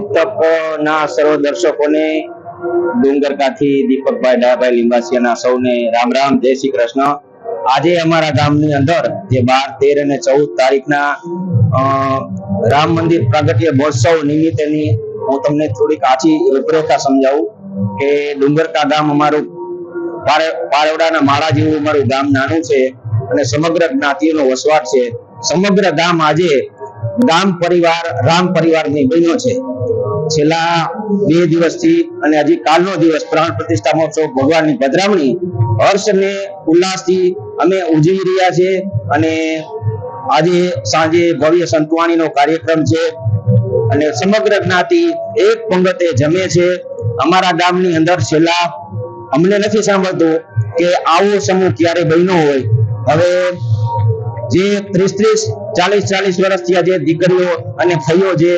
તક સર્વ દર્શકોને ડુંગરકાથી દીપકભાઈ ડાભાઈ લીંબાસિયાના સૌને રામ રામ, જય શ્રી કૃષ્ણ. આજે અમારા ગામની અંદર જે બાર, તેર અને ચૌદ તારીખના રામ મંદિર પ્રાગટ્ય મહોત્સવ નિમિત્તેની હું તમને થોડીક આછી રૂપરેખા સમજાવું કે ડુંગરકા ગામ અમારું પારે- પારેવડાના માળા જેવું અમારું ગામ નાનું છે અને સમગ્ર જ્ઞાતિઓનો વસવાટ છે. સમગ્ર ગામ આજે ગામ પરિવાર, રામ પરિવારની બન્યો છે, છેલ્લા બે દિવસથી અને હજી કાલનો દિવસ પ્રાણ પ્રતિષ્ઠા મહોત્સવ ભગવાનની પધરામણી, હર્ષ અને ઉલ્લાસથી અમે ઉજવી રહ્યા છે અને આજે સાંજે ભવ્ય સંતવાણીનો કાર્યક્રમ છે અને સમગ્ર જ્ઞાતિ એક પંગતે જમે છે. અમારા ગામની અંદર છેલ્લા, અમને નથી સાંભળતું કે આવો સમૂહ ક્યારે બન્યો હોય. હવે જે ત્રીસ ત્રીસ, ચાલીસ ચાલીસ વર્ષથી જે દીકરીઓ અને ભાઈઓ જે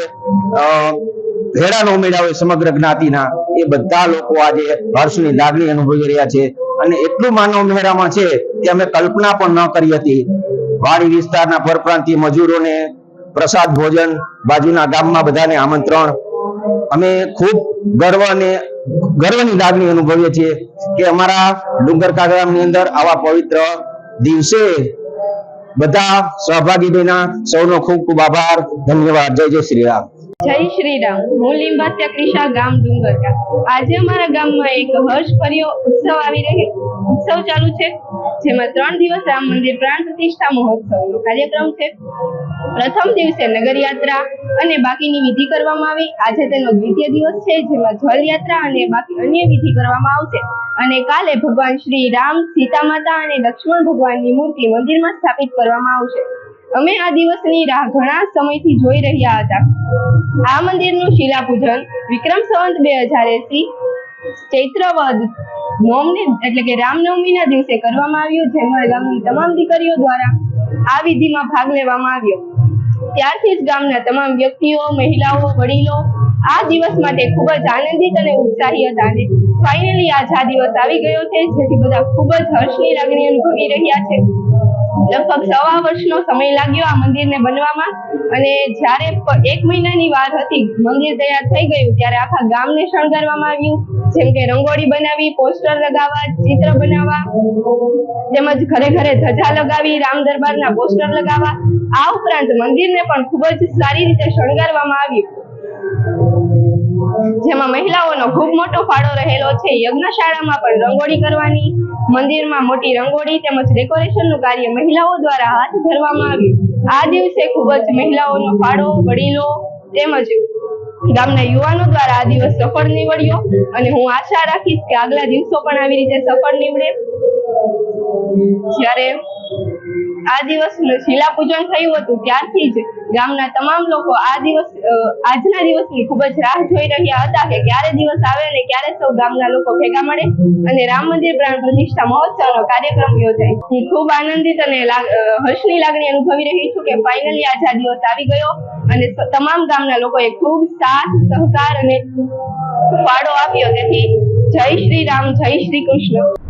ભેળાનો ઉમેર્યા હોય સમગ્ર જ્ઞાતિના, એ બધા લોકો આજે હર્ષની લાગણી અનુભવી રહ્યા છે. અને એટલું માનવ મેળામાં છે કે અમે કલ્પના પણ ન કરી હતી. વાડી વિસ્તારના પરપ્રાંતીય મજૂરોને પ્રસાદ ભોજન, બાજુના ગામમાં બધાને આમંત્રણ. અમે ખૂબ ગર્વ અને ગર્વની લાગણી અનુભવીએ છીએ કે અમારા ડુંગરકા ગામની અંદર આવા પવિત્ર દિવસે બધા સહભાગી બહેના સૌનો ખૂબ ખૂબ આભાર. ધન્યવાદ. જય જય શ્રી રામ. જય શ્રી રામ. હું લીંબાત્યા ક્રિશા ગામ ડુંગરકા. આજે અમારા ગામમાં એક હર્ષ ભર્યો ઉત્સવ આવી રહ્યો. ઉત્સવ ચાલુ છે, જેમાં ત્રણ દિવસ રામ મંદિર પ્રાણ પ્રતિષ્ઠા મહોત્સવનો કાર્યક્રમ છે. પ્રથમ દિવસે નગરયાત્રા અને બાકીની વિધિ કરવામાં આવી. આજે તેનો દ્વિતીય દિવસ છે, જેમાં જલયાત્રા અને બાકી અન્ય વિધિ કરવામાં આવશે. અને કાલે ભગવાન શ્રી રામ, સીતા માતા અને લક્ષ્મણ ભગવાનની મૂર્તિ મંદિરમાં સ્થાપિત કરવામાં આવશે. અમે આ દિવસની રાહ ઘણા સમયથી જોઈ રહ્યા હતા. આ મંદિરનું શિલાપૂજન વિક્રમ સંવત બે હજાર એસી ચૈત્રવદ નોમને એટલે કે રામનવમીના દિવસે કરવામાં આવ્યું, જેમાં ગામની તમામ દીકરીઓ દ્વારા આ વિધિમાં ભાગ લેવામાં આવ્યો. ત્યારથી જ ગામના તમામ વ્યક્તિઓ, મહિલાઓ, વડીલો આ દિવસ માટે ખૂબ જ આનંદિત અને ઉત્સાહી હતા અને ફાઇનલી આજ આ દિવસ આવી ગયો છે, જેથી બધા ખૂબ જ હર્ષની લાગણી અનુભવી રહ્યા છે. લગભગ સવા વર્ષનો સમય લાગ્યો આ મંદિરને બનવામાં અને જ્યારે એક મહિનાની વાત હતી, મંદિર તૈયાર થઈ ગયું ત્યારે આખા ગામને શણગારવામાં આવ્યું. જેમ કે રંગોળી બનાવી, પોસ્ટર લગાવવા, ચિત્ર બનાવવા, તેમજ ઘરે ઘરે ધજા લગાવી, રામ દરબારના પોસ્ટર લગાવવા આ ઉપરાંત મંદિરને પણ ખૂબ જ સારી રીતે શણગારવામાં આવ્યું. જેમાં મહિલાઓનો ખૂબ મોટો ફાળો રહેલો છે. યજ્ઞશાળામાં પણ રંગોળી કરવાની, મંદિરમાં મોટી રંગોળી તેમજ ડેકોરેશનનું કાર્ય મહિલાઓ દ્વારા હાથ ધરવામાં આવ્યું. આ દિવસે ખૂબ જ મહિલાઓનો ફાળો, વડીલો તેમજ ગામના યુવાનો દ્વારા આ દિવસ સફળ નીવડ્યો અને હું આશા રાખીશ કે આગલા દિવસો પણ આવી રીતે સફળ નીવડે. જ્યારે આ દિવસ શિલાપૂજન થયું હતું ત્યારથી જ ગામના તમામ લોકો આ દિવસ આજના દિવસની ખૂબ જ રાહ જોઈ રહ્યા હતા કે ક્યારે દિવસ આવે અને ક્યારે સૌ ગામના લોકો ભેગા મળે અને રામ મંદિર પ્રાણ પ્રતિષ્ઠા મહોત્સવનો કાર્યક્રમ યોજાય. હું ખૂબ આનંદિત અને હર્ષની લાગણી અનુભવી રહી છું કે ફાઇનલી આજે આ દિવસ આવી ગયો અને તમામ ગામના લોકોએ ખૂબ સાથ, સહકાર અને ફાળો આપ્યો. તેથી જય શ્રી રામ, જય શ્રી કૃષ્ણ.